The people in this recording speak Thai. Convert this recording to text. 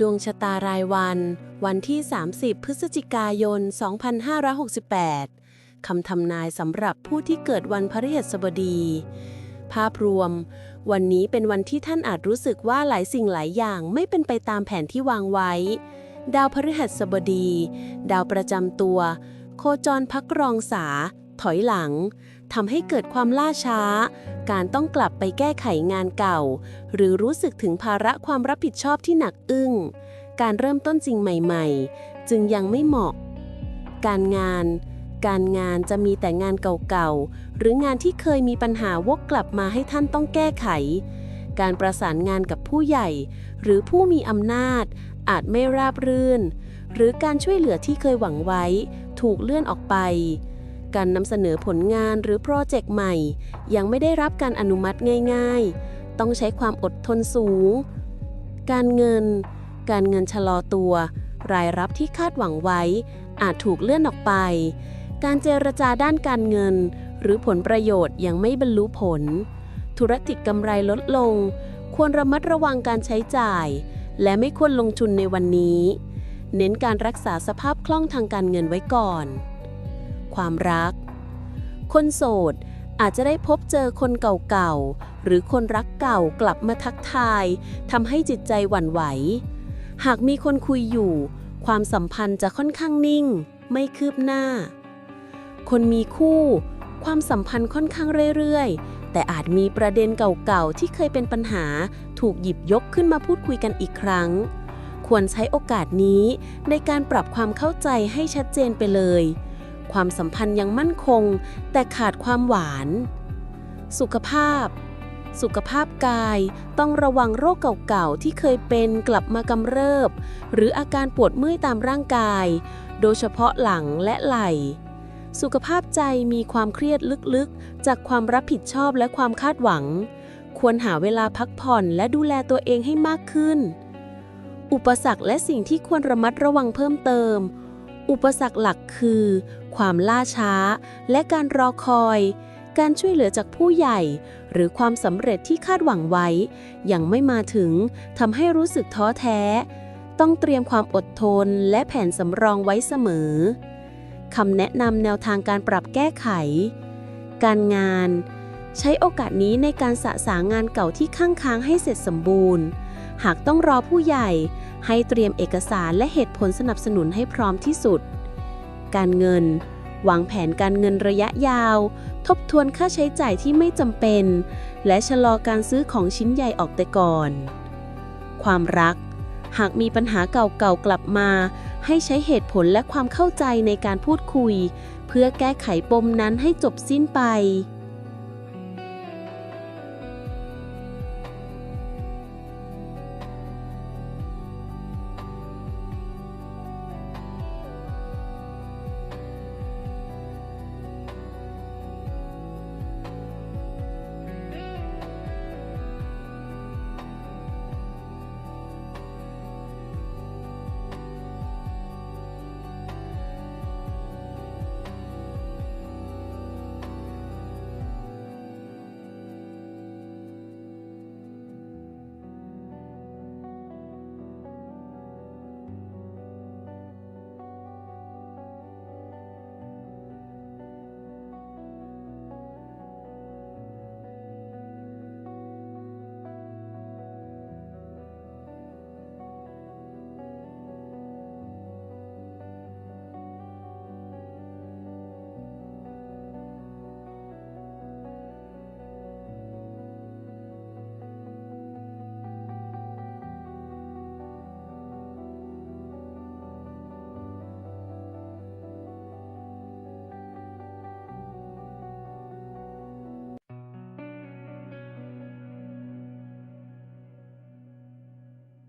ดวงชะตารายวัน วันที่ 30 พฤศจิกายน 2568 คำทำนายสำหรับผู้ที่เกิดวันพฤหัสบดี ภาพรวม วันนี้เป็นวันที่ท่านอาจรู้สึกว่าหลายสิ่งหลายอย่างไม่เป็นไปตามแผนที่วางไว้ ดาวพฤหัสบดี ดาวประจำตัว โคจรพักรองษาถอยหลัง ทำให้เกิดความล่าช้า การต้องกลับไปแก้ไขงานเก่า หรือรู้สึกถึงภาระความรับผิดชอบที่หนักอึ้ง การเริ่มต้นจริงใหม่ๆ จึงยังไม่เหมาะ การงาน การงานจะมีแต่งานเก่าๆ หรืองานที่เคยมีปัญหาวกกลับมาให้ท่านต้องแก้ไข การประสานงานกับผู้ใหญ่ หรือผู้มีอำนาจ อาจไม่ราบรื่น หรือการช่วยเหลือที่เคยหวังไว้ ถูกเลื่อนออกไป การนำเสนอผลงานหรือโปรเจกต์ใหม่ ยังไม่ได้รับการอนุมัติง่าย ๆ ต้องใช้ความอดทนสูง การเงิน การเงินชะลอตัว รายรับที่คาดหวังไว้ อาจถูกเลื่อนออกไป การเจรจาด้านการเงิน หรือผลประโยชน์ยังไม่บรรลุผล ธุรกิจกำไรลดลง ควรระมัดระวังการใช้จ่าย และไม่ควรลงทุนในวันนี้ เน้นการรักษาสภาพคล่องทางการเงินไว้ก่อน ความรัก คนโสดอาจจะได้พบเจอคนเก่าๆ หรือคนรักเก่ากลับมาทักทายทำให้จิตใจหวั่นไหว หากมีคนคุยอยู่ ความสัมพันธ์จะค่อนข้างนิ่ง ไม่คืบหน้า คนมีคู่ ความสัมพันธ์ค่อนข้างเรื่อยๆ แต่อาจมีประเด็นเก่าๆ ที่เคยเป็นปัญหาถูกหยิบยกขึ้นมาพูดคุยกันอีกครั้ง ควรใช้โอกาสนี้ในการปรับความเข้าใจให้ชัดเจนไปเลย ความสัมพันธ์ยังมั่นคง แต่ขาดความหวาน สุขภาพ สุขภาพกายต้องระวังโรคเก่าๆ ที่เคยเป็นกลับมากำเริบ หรืออาการปวดเมื่อยตามร่างกาย โดยเฉพาะหลังและไหล่สุขภาพใจมีความเครียดลึกๆ จากความรับผิดชอบและความคาดหวัง ควรหาเวลาพักผ่อนและดูแลตัวเองให้มากขึ้น อุปสรรคและสิ่งที่ควรระมัดระวังเพิ่มเติม อุปสรรคหลักคือ ความล่าช้า และการรอคอย การช่วยเหลือจากผู้ใหญ่ หรือความสำเร็จที่คาดหวังไว้ ยังไม่มาถึงทำให้รู้สึกท้อแท้ ต้องเตรียมความอดทนและแผนสำรองไว้เสมอคำแนะนำแนวทางการปรับแก้ไข การงาน ใช้โอกาสนี้ในการสะสางงานเก่าที่ค้างค้างให้เสร็จสมบูรณ์ หากต้องรอผู้ใหญ่ ให้เตรียมเอกสารและเหตุผลสนับสนุนให้พร้อมที่สุด การเงิน วางแผนการเงินระยะยาว ทบทวนค่าใช้จ่ายที่ไม่จำเป็น และชะลอการซื้อของชิ้นใหญ่ออกแต่ก่อน ความรัก หากมีปัญหาเก่าๆกลับมา ให้ใช้เหตุผลและความเข้าใจในการพูดคุย เพื่อแก้ไขปมนั้นให้จบสิ้นไป